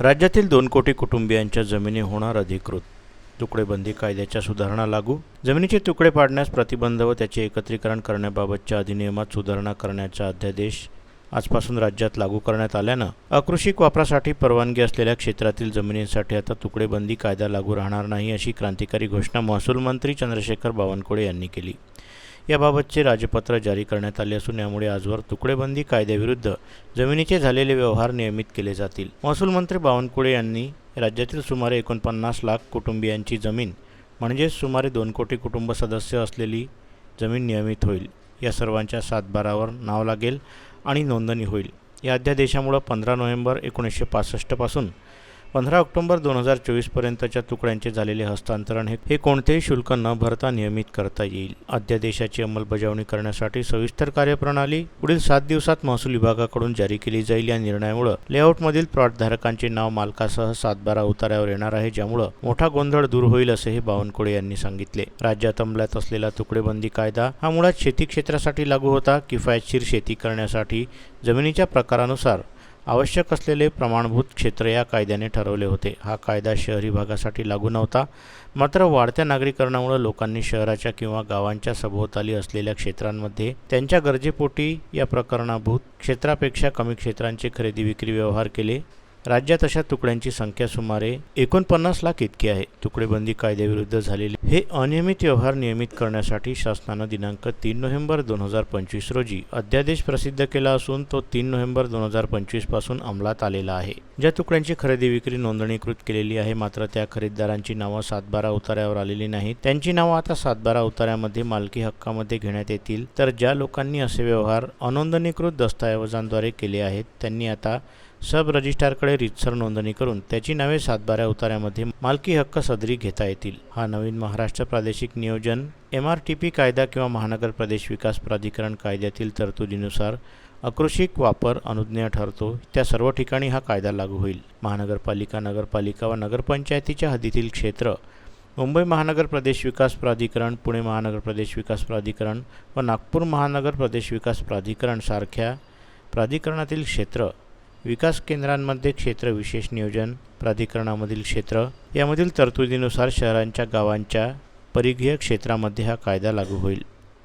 राज्यातील दोन कोटी कुटुंबियांच्या जमिनी होणार अधिकृत. तुकडेबंदी कायद्याच्या सुधारणा लागू. जमिनीचे तुकडे पाडण्यास प्रतिबंध व त्याचे एकत्रीकरण करण्याबाबतच्या अधिनियमात सुधारणा करण्याचा अध्यादेश आजपासून राज्यात लागू करण्यात आल्यानं अकृषिक वापरासाठी परवानगी असलेल्या क्षेत्रातील जमिनींसाठी आता तुकडेबंदी कायदा लागू राहणार नाही अशी क्रांतिकारी घोषणा महसूल मंत्री चंद्रशेखर बावनकुळे यांनी केली. याबाबतचे राजपत्र जारी करण्यात आले असून यामुळे आजवर तुकडेबंदी कायद्याविरुद्ध जमिनीचे झालेले व्यवहार नियमित केले जातील. महसूल मंत्री बावनकुळे यांनी राज्यातील सुमारे एकोणपन्नास लाख कुटुंबियांची जमीन म्हणजेच सुमारे दोन कोटी कुटुंब सदस्य असलेली जमीन नियमित होईल. या सर्वांच्या सातबारावर नाव लागेल आणि नोंदणी होईल. या अध्यादेशामुळं पंधरा नोव्हेंबर एकोणीसशे पासष्टपासून पंधरा ऑक्टोबर दोन हजार चोवीसपर्यंतच्या तुकड्यांचे झालेले हस्तांतरण हे हे कोणतेही शुल्क न भरता नियमित करता येईल. अध्यादेशाची अंमलबजावणी करण्यासाठी सविस्तर कार्यप्रणाली पुढील सात दिवसात महसूल विभागाकडून जारी केली जाईल या निर्णयामुळं लेआउटमधील प्लॉटधारकांचे नाव मालकासह सातबारा उतार्यावर येणार आहे ज्यामुळं मोठा गोंधळ दूर होईल असेही बावनकुळे यांनी सांगितले. राज्यात अंमलात असलेला तुकडेबंदी कायदा हा मुळात शेती क्षेत्रासाठी लागू होता. किफायतशीर शेती करण्यासाठी जमिनीच्या प्रकारानुसार आवश्यक असलेले प्रमाणभूत क्षेत्र या कायद्याने ठरवले होते. हा कायदा शहरी भागासाठी लागू नव्हता. मात्र वाढत्या नागरीकरणामुळे लोकांनी शहराच्या किंवा गावांच्या सभोवताली असलेल्या क्षेत्रांमध्ये त्यांच्या गरजेपोटी या प्रकरणाभूत क्षेत्रापेक्षा कमी क्षेत्रांचे खरेदी विक्री व्यवहार केले. राज्यात अशा तुकड्यांची संख्या सुमारे एकोणपन्नास लाख इतकी आहे. तुकडेबंदी कायद्याविरुद्ध झालेली हे अनियमित व्यवहार नियमित करण्यासाठी शासनानं दिनांक तीन नोव्हेंबर दोन हजार पंचवीस रोजी अध्यादेश प्रसिद्ध केला असून तो तीन नोव्हेंबर दोन हजार पंचवीसपासून अंमलात आलेला आहे. ज्या तुकड्यांची खरेदी विक्री नोंदणीकृत केलेली आहे मात्र त्या खरेदीदारांची नावं सातबारा उतार्यावर आलेली नाहीत. त्यांची नावं आता सातबारा उतार्यामध्ये मालकी हक्कामध्ये घेण्यात येतील. तर ज्या लोकांनी असे व्यवहार अनोंदणीकृत दस्तऐवजांद्वारे केले आहेत त्यांनी आता सब रजिस्ट्रारकडे रितसर नोंदणी करून त्याची नावे सातबाऱ्या उतार्यामध्ये मालकी हक्क सदरी घेता येतील. हा नवीन महा महाराष्ट्र प्रादेशिक नियोजन एम आर टी पी कायदा किंवा महानगर प्रदेश विकास प्राधिकरण कायद्यातील तरतुदीनुसार अकृषिक वापर अनुज्ञेय ठरतो. त्या सर्व ठिकाणी हा कायदा लागू होईल. महानगरपालिका नगरपालिका व नगरपंचायतीच्या हद्दीतील क्षेत्र मुंबई महानगर प्रदेश विकास प्राधिकरण पुणे महानगर प्रदेश विकास प्राधिकरण व नागपूर महानगर प्रदेश विकास प्राधिकरण सारख्या प्राधिकरणातील क्षेत्र विकास केंद्रांमध्ये क्षेत्र विशेष नियोजन प्राधिकरणामधील क्षेत्र यामधील तरतुदीनुसार शहरांच्या गावांच्या परिघीय क्षेत्रामध्ये हा कायदा लागू होईल.